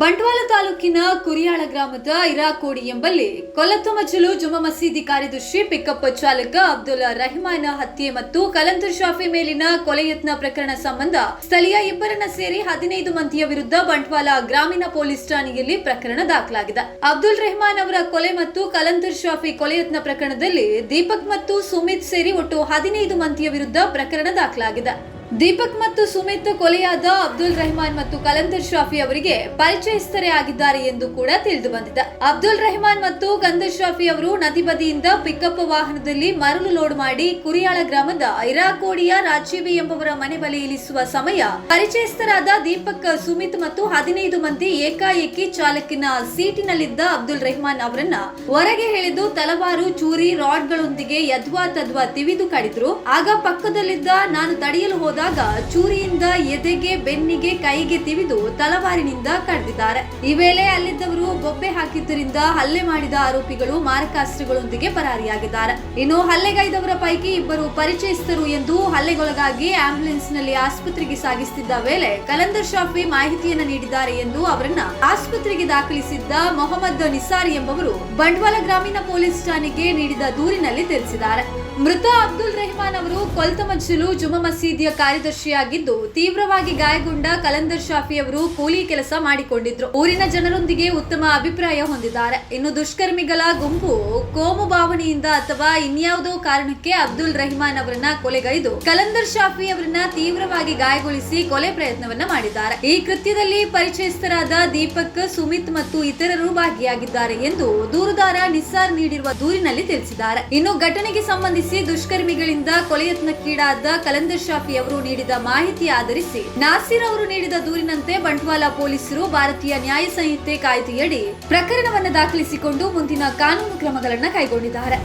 ಬಂಟ್ವಾಳ ತಾಲೂಕಿನ ಕುರಿಯಾಳ ಗ್ರಾಮದ ಇರಾಕೋಡಿ ಎಂಬಲ್ಲಿ ಕೊಲ್ಲತ್ತಮಚಲು ಜುಮಾ ಮಸೀದಿ ಕಾರ್ಯದರ್ಶಿ ಪಿಕಪ್ ಚಾಲಕ ಅಬ್ದುಲ್ ರಹಮಾನ್ ಹತ್ಯೆ ಮತ್ತು ಕಲಂತರ್ ಶಾಫಿ ಮೇಲಿನ ಕೊಲೆ ಯತ್ನ ಪ್ರಕರಣ ಸಂಬಂಧ ಸ್ಥಳೀಯ ಇಬ್ಬರನ್ನ ಸೇರಿ ಹದಿನೈದು ಮಂದಿಯ ವಿರುದ್ಧ ಬಂಟ್ವಾಳ ಗ್ರಾಮೀಣ ಪೊಲೀಸ್ ಠಾಣೆಯಲ್ಲಿ ಪ್ರಕರಣ ದಾಖಲಾಗಿದೆ. ಅಬ್ದುಲ್ ರೆಹಮಾನ್ ಅವರ ಕೊಲೆ ಮತ್ತು ಕಲಂತರ್ ಶಾಫಿ ಕೊಲೆ ಯತ್ನ ಪ್ರಕರಣದಲ್ಲಿ ದೀಪಕ್ ಮತ್ತು ಸುಮಿತ್ ಸೇರಿ ಒಟ್ಟು ಹದಿನೈದು ಮಂದಿಯ ವಿರುದ್ಧ ಪ್ರಕರಣ ದಾಖಲಾಗಿದೆ. ದೀಪಕ್ ಮತ್ತು ಸುಮಿತ್ ಕೊಲೆಯಾದ ಅಬ್ದುಲ್ ರೆಹಮಾನ್ ಮತ್ತು ಕಲಂದರ್ ಶ್ರಾಫಿ ಅವರಿಗೆ ಪರಿಚಯಸ್ಥರೇ ಆಗಿದ್ದಾರೆ ಎಂದು ಕೂಡ ತಿಳಿದು ಬಂದಿದೆ. ಅಬ್ದುಲ್ ರೆಹಮಾನ್ ಮತ್ತು ಕಂದರ್ ಶ್ರಾಫಿ ಅವರು ನದಿ ಬದಿಯಿಂದ ಪಿಕಪ್ ವಾಹನದಲ್ಲಿ ಮರಳು ಲೋಡ್ ಮಾಡಿ ಕುರಿಯಾಳ ಗ್ರಾಮದ ಐರಾಕೋಡಿಯ ರಾಜೀವಿ ಎಂಬವರ ಮನೆ ಬಳಿ ಇಳಿಸುವ ಸಮಯ ಪರಿಚಯಸ್ಥರಾದ ದೀಪಕ್, ಸುಮಿತ್ ಮತ್ತು ಹದಿನೈದು ಮಂದಿ ಏಕಾಏಕಿ ಚಾಲಕಿನ ಸೀಟಿನಲ್ಲಿದ್ದ ಅಬ್ದುಲ್ ರೆಹಮಾನ್ ಅವರನ್ನ ಹೊರಗೆ ಹೇಳಿದು ತಲವಾರು ಚೂರಿ ರಾಡ್ಗಳೊಂದಿಗೆ ಯದ್ವಾ ತದ್ವಾ ತಿವಿದು ಕಡಿದ್ರು. ಆಗ ಪಕ್ಕದಲ್ಲಿದ್ದ ನಾನು ತಡೆಯಲು ಹೋದಾಗ ಚೂರಿಯಿಂದ ಎದೆಗೆ, ಬೆನ್ನಿಗೆ, ಕೈಗೆ ತಿವಿದು ತಲವಾರಿನಿಂದ ಕಡ್ದಿದ್ದಾರೆ. ಈ ವೇಳೆ ಅಲ್ಲಿದ್ದವರು ಬೊಬ್ಬೆ ಹಾಕಿದ್ದರಿಂದ ಹಲ್ಲೆ ಮಾಡಿದ ಆರೋಪಿಗಳು ಮಾರಕಾಸ್ತ್ರಗಳೊಂದಿಗೆ ಪರಾರಿಯಾಗಿದ್ದಾರೆ. ಇನ್ನು ಹಲ್ಲೆಗೈದವರ ಪೈಕಿ ಇಬ್ಬರು ಪರಿಚಯಿಸಿದರು ಎಂದು ಹಲ್ಲೆಗೊಳಗಾಗಿ ಆಂಬ್ಯುಲೆನ್ಸ್ನಲ್ಲಿ ಆಸ್ಪತ್ರೆಗೆ ಸಾಗಿಸುತ್ತಿದ್ದ ವೇಳೆ ಕಲಂದರ್ ಶಾಫಿ ಮಾಹಿತಿಯನ್ನು ನೀಡಿದ್ದಾರೆ ಎಂದು ಅವರನ್ನ ಆಸ್ಪತ್ರೆಗೆ ದಾಖಲಿಸಿದ್ದ ಮೊಹಮ್ಮದ್ ನಿಸಾರ್ ಎಂಬವರು ಬಂಡವಾಳ ಗ್ರಾಮೀಣ ಪೊಲೀಸ್ ಠಾಣೆಗೆ ನೀಡಿದ ದೂರಿನಲ್ಲಿ ತಿಳಿಸಿದ್ದಾರೆ. ಮೃತ ಅಬ್ದುಲ್ ರೆಹಮಾನ್ ಅವರು ಕೊಲ್ತಮಜ್ಜಲು ಜುಮಾ ಮಸೀದಿಯ ಕಾರ್ಯದರ್ಶಿಯಾಗಿದ್ದು, ತೀವ್ರವಾಗಿ ಗಾಯಗೊಂಡ ಕಲಂದರ್ ಶಾಫಿ ಅವರು ಕೂಲಿ ಕೆಲಸ ಮಾಡಿಕೊಂಡಿದ್ರು. ಊರಿನ ಜನರೊಂದಿಗೆ ಉತ್ತಮ ಅಭಿಪ್ರಾಯ ಹೊಂದಿದ್ದಾರೆ. ಇನ್ನು ದುಷ್ಕರ್ಮಿಗಳ ಗುಂಪು ಕೋಮು ಭಾವನೆಯಿಂದ ಅಥವಾ ಇನ್ಯಾವುದೋ ಕಾರಣಕ್ಕೆ ಅಬ್ದುಲ್ ರೆಹಮಾನ್ ಅವರನ್ನ ಕೊಲೆಗೈದು, ಕಲಂದರ್ ಶಾಫಿ ಅವರನ್ನ ತೀವ್ರವಾಗಿ ಗಾಯಗೊಳಿಸಿ ಕೊಲೆ ಪ್ರಯತ್ನವನ್ನ ಮಾಡಿದ್ದಾರೆ. ಈ ಕೃತ್ಯದಲ್ಲಿ ಪರಿಚಯಸ್ಥರಾದ ದೀಪಕ್, ಸುಮಿತ್ ಮತ್ತು ಇತರರು ಭಾಗಿಯಾಗಿದ್ದಾರೆ ಎಂದು ದೂರುದಾರ ನಿಸ್ಸಾರ್ ನೀಡಿರುವ ದೂರಿನಲ್ಲಿ ತಿಳಿಸಿದ್ದಾರೆ. ಇನ್ನು ಘಟನೆಗೆ ಸಂಬಂಧಿಸಿ ದುಷ್ಕರ್ಮಿಗಳಿಂದ ಕೊಲೆಯತ್ನಕ್ಕೀಡಾದ ಕಲಂದರ್ ಶಾಫಿ ಅವರು ನೀಡಿದ ಮಾಹಿತಿ ಆಧರಿಸಿ ನಾಸೀರ್ ಅವರು ನೀಡಿದ ದೂರಿನಂತೆ ಬಂಟ್ವಾಳ ಪೊಲೀಸರು ಭಾರತೀಯ ನ್ಯಾಯ ಸಂಹಿತೆ ಕಾಯ್ದೆಯಡಿ ಪ್ರಕರಣವನ್ನು ದಾಖಲಿಸಿಕೊಂಡು ಮುಂದಿನ ಕಾನೂನು ಕ್ರಮಗಳನ್ನು ಕೈಗೊಂಡಿದ್ದಾರೆ.